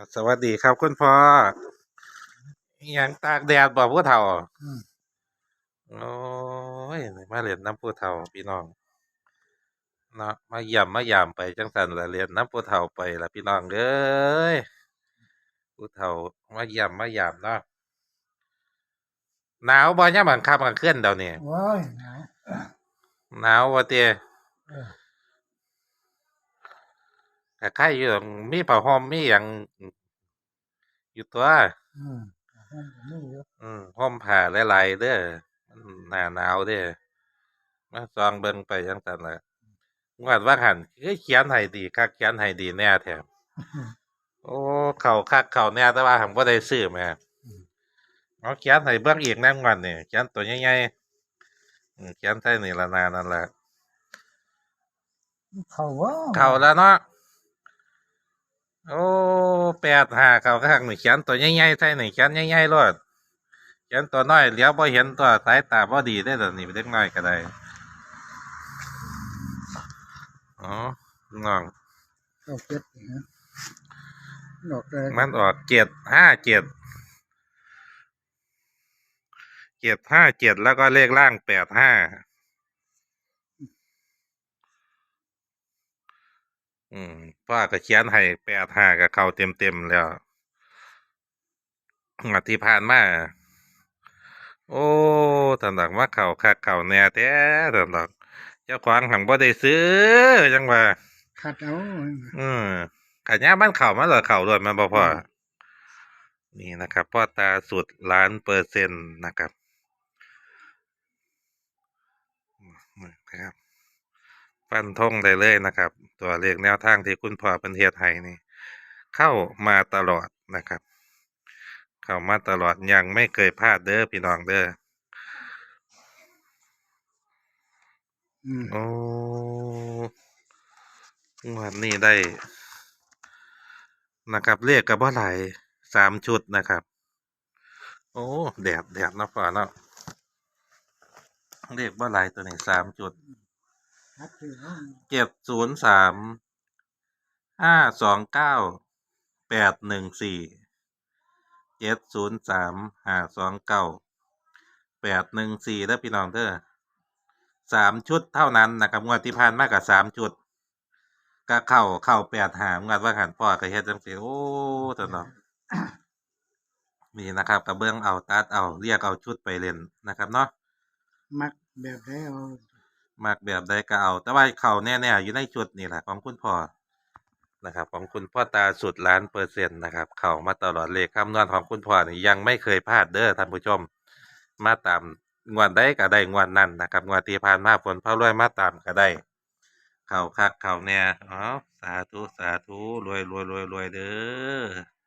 อ่าสวัสดีครับคุณพ่ออิหยังตากแดดบ่ผู้เฒ่าอืมโอ้ยมาเรียนน้ำผู้เฒ่าพี่น้องเนาะมาเยี่ยมมายามไปจังสันละเรียนน้ำผู้เฒ่าไปละพี่น้องเอ้ยผู้เฒ่ามาเยี่ยมมายามเนาะหนาวบ่ยามกลางค่ำกลางคืนเดี๋ยวนี้โอ้ยหนาวหนาวบ่เตเออแต่ใครอยู่ดอกมีผ้าห่มมีหยังอยู่ตัว อืมมันก็มีอยู่อืมห่มผ้าหลายๆเด้อมันหน้าหนาวเด้อมาซองเบิ่งไปจังซั่นล่ะงวดว่าหันคือเขียนให้ดีคักเขียนให้ดีแน่แท้โอ้เข้าคักเข้าแน่แต่ว่าหังบ่ได้ซื้อแหม่เอาเขียนให้เบิ่งอีกแน่งวดนี่เขียนตัวใหญ่ๆอืมเขียนใส่นี่ละนานั่นแหละเขาว่า เข้าแล้วเนาะโอ้ แปดห้าเข้าคักนี่เขียนตัวใหญ่ๆใส่นี่เขียนใหญ่ๆโลดเขียนตัวน้อยเหลียวบ่เห็นตัวสายตาบ่ดีได้อเดี๋ยวนี้เล็กน้อยก็ได้อ๋อน้องเขาเก็บนี่นะดอกเลยมันออกเจ็ดห้าเจ็ดเจ็ดห้าเจ็ดแล้วก็เลขล่างแปดห้า อืมพ่อก็เขียนให้แปดห้ากับเขาเต็มเต็มๆแล้วงวดที่ผ่านมา โอ้ตันดอกว่าเขาคักเขาแน่แท้ตันดอกเจ้าของหังบ่ได้ซื้อจังว่าขัดเอาอืมขันย่ามันเข่ามาเหรอเข่าด้วยมันบ่พอนี่นะครับพ่อตาสุดล้านเปอร์เซ็นต์นะครับนะครับ ฟันธงได้เลยนะครับ ตัวเลขแนวทางที่คุณพ่อเป็นเฮ็ดให้นี่ เข้ามาตลอดนะครับ เข้ามาตลอดยังไม่เคยพลาดเด้อพี่น้องเด้ออืมโอ้งวดนี้ได้ นะครับเลขกับว่าหลายสามชุดนะครับ โอ้แดดแดดเนาะฝ่าเนาะเลขว่าหลายตัวนี้สามจุดขัดคือ เอาเจ็ดศูนย์สามห้าสองเก้าแปดหนึ่งสี่เจ็ดศูนย์สามห้าสองเก้าแปดหนึ่งสี่แล้วพี่น้องเด้อสามชุดเท่านั้นนะครับงวดที่ผ่านมากับสามจุดก็เข้าเข้าแปดหางวดว่าหันพ่อก็เฮ็ดจังซี่โอ้ตวเนาะนี่นะครับกระเบื้องเอาตัดเอาเรียกเอาชุดไปเล่นนะครับเนาะมักแบบได้เอา มากแบบใดก็เอา แต่ว่าเขาแน่ๆอยู่ในชุดนี่แหละของคุณพ่อนะครับ ของคุณพ่อตาสุดล้านเปอร์เซ็นต์นะครับ เขามาตลอดเลขคำนวณของคุณพ่อนี่ยังไม่เคยพลาดเด้อท่านผู้ชม มาตามงวดได้ก็ได้งวดนั่นนะครับงวดที่ผ่านมาฝนพระรวยมาตามก็ได้ เขาคักเขาเนี่ยอ๋อสาธุสาธุรวยรวยรวยรวยเด้อ